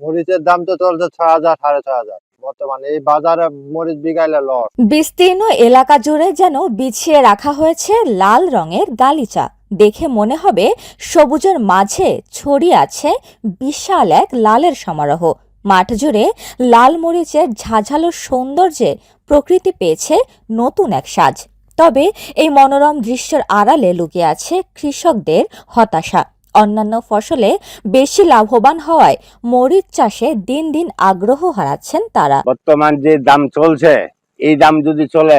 মরিচের দাম তো চলছে ছয় হাজার, সাড়ে ছয় হাজার। বর্তমানে বিস্তীর্ণ এলাকা জুড়ে যেন বিছিয়ে রাখা হয়েছে লাল রঙের গালিচা দেখে মনে হবে সবুজের মাঝে ছড়িয়ে আছে বিশাল এক লালের সমারোহ। মাঠ জুড়ে লাল মরিচের ঝাঝালো সৌন্দর্যে প্রকৃতি পেয়েছে নতুন এক সাজ। তবে এই মনোরম দৃশ্যের আড়ালে লুকিয়ে আছে কৃষকদের হতাশা। অন্যান্য ফসলে বেশি লাভবান হওয়ায় মরিচ চাষে দিন দিন আগ্রহ হারাচ্ছেন তারা। বর্তমান যে দাম চলছে, এই দাম যদি চলে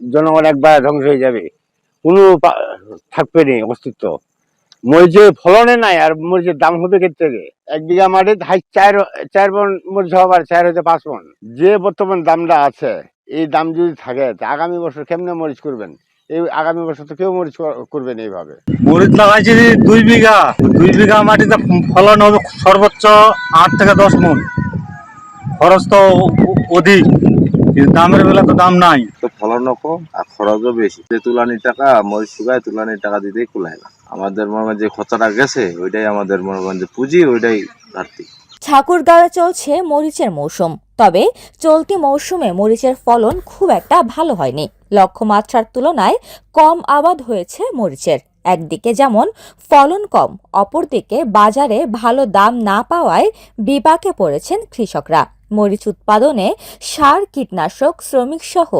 জনগণ একবার ধ্বংস হয়ে যাবে। কোনো থাকবে না অস্তিত্ব। মরিচের ফলনে নাই, আর মরিচের দাম হবে ক্ষেত্রে থেকে এক বিঘা হাই চার চার বন মরিচ হবার চার হইতে পাঁচ বন যে বর্তমান দামটা আছে, এই দাম যদি থাকে আগামী বছর কেমনে মরিচ করবেন? এই আগামী বছর তো কেউ মরিচ কর- করবে না এইভাবে। মরিচ লাগাইছি দুই বিঘা। দুই বিঘা মাটিতে ফলন হবে সর্বোচ্চ আট থেকে দশ মন। খরচ তো অধিক কিন্তু দামের বেলা তো দাম নাই। তো ফলনও কম আর খরচও বেশি। যে তুলানির টাকা মরিচ শুকায় তুলানির টাকা দিতেই কুলায় না। আমাদের মনে যে খরচাটা গেছে ওইটাই আমাদের মনে করেন যে পুঁজি ওইটাই ঘাটতি। ঠাকুরগাঁওয়ে চলছে মরিচের মৌসুম। তবে চলতি মৌসুমে মরিচের ফলন খুব একটা ভালো হয়নি। লক্ষ্যমাত্রার তুলনায় কম আবাদ হয়েছে মরিচের। একদিকে যেমন ফলন কম, অপরদিকে বাজারে ভালো দাম না পাওয়ায় বিপাকে পড়েছেন কৃষকরা। মরিচ উৎপাদনে সার, কীটনাশক শ্রমিক সহ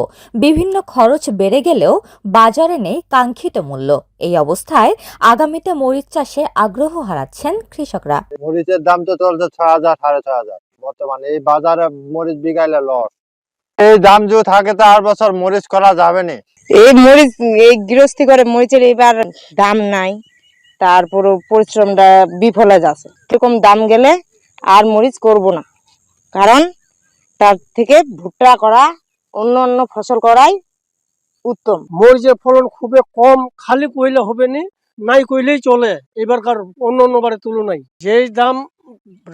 বিভিন্ন খরচ বেড়ে গেলেও বাজারে নেই কাঙ্ক্ষিত মূল্য। এই অবস্থায় আগামীতে মরিচ চাষে আগ্রহ হারাচ্ছেন কৃষকরা। মরিচের দাম তো চলছে ছয় হাজার, সাড়ে ছয় হাজার। বর্তমানে। এই বাজারে মরিচ বিঘাইলে লস। এই দাম যদি থাকে তো আর বছর মরিচ করা যাবে না। এই মরিচ এই গৃহস্থী করে মরিচের এবার দাম নাই। তারপর পরিশ্রমটা বিফলে যাচ্ছে। এরকম দাম গেলে আর মরিচ করব না। কারণ তার থেকে ভুট্টা করা অন্য অন্য ফসল করাই উত্তম। মরিচের ফলন খুবই কম খালি কইলে হবে নি নাই কইলেই চলে। এবারকার অন্য অন্য বারের তুলনায়। যেই দাম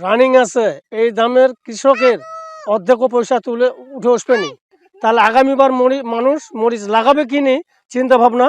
রানিং আছে, এই দামের কৃষকের অর্ধেক পয়সা তুলে উঠে আসবে নি। তাহলে আগামীবার মরি, মানুষ মরিচ লাগাবে কি নি? চিন্তা ভাবনা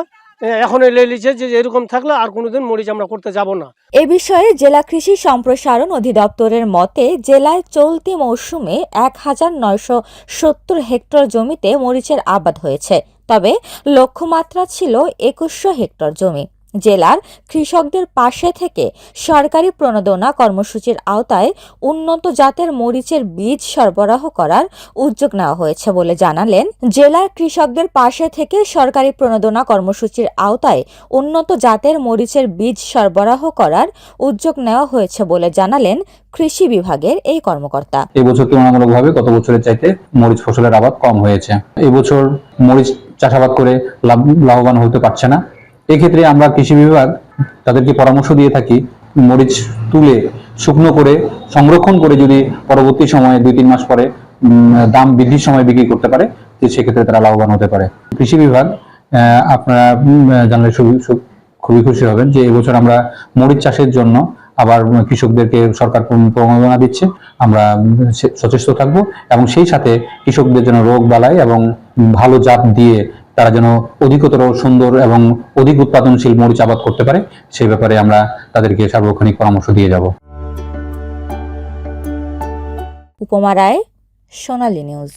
এখন এলে লিছে যে এরকম থাকলে আর কোনোদিন মরিচ আমরা করতে যাব না। এ বিষয়ে জেলা কৃষি সম্প্রসারণ অধিদপ্তরের মতে, জেলায় চলতি মৌসুমে এক হাজার নয়শো সত্তর হেক্টর জমিতে মরিচের আবাদ হয়েছে। তবে লক্ষ্যমাত্রা ছিল একুশশো হেক্টর জমি। জেলার কৃষকদের পাশে থেকে সরকারি প্রণোদনা কর্মসূচির আওতায় উন্নত জাতের মরিচের বীজ সরবরাহ করার উদ্যোগ নেওয়া হয়েছে বলে জানালেন জেলার কৃষকদের পাশে থেকে সরকারি প্রণোদনা কর্মসূচির আওতায় উন্নত জাতের মরিচের বীজ সরবরাহ করার উদ্যোগ নেওয়া হয়েছে বলে জানালেন কৃষি বিভাগের এই কর্মকর্তা। এবছর তুলনামূলকভাবে গত বছরের চাইতে মরিচ ফসলের আবাদ কম হয়েছে। এবছর মরিচ চাষাবাদ করে লাভ লাভবান হতে পারছে না। এক্ষেত্রে আমরা কৃষি বিভাগ তাদেরকে পরামর্শ দিয়ে থাকি মরিচ তুলে শুকনো করে সংরক্ষণ করে যদি পরবর্তী সময়ে দুই তিন মাস পরে দাম বৃদ্ধির সময় বিক্রি করতে পারে, তো সেক্ষেত্রে তারা লাভবান হতে পারে। কৃষি বিভাগ আপনারা জানলে খুবই খুশি হবেন যে এবছর আমরা মরিচ চাষের জন্য আবার কৃষকদেরকে সরকার প্রণোদনা দিচ্ছে। আমরা সচেষ্ট থাকব এবং সেই সাথে কৃষকদের জন্য রোগ বালাই এবং ভালো জাত দিয়ে তারা যেন অধিকতর সুন্দর এবং অধিক উৎপাদনশীল মরিচ আবাদ করতে পারে, সেই ব্যাপারে আমরা তাদেরকে সার্বক্ষণিক পরামর্শ দিয়ে যাব। উপমা রায়, সোনালী নিউজ।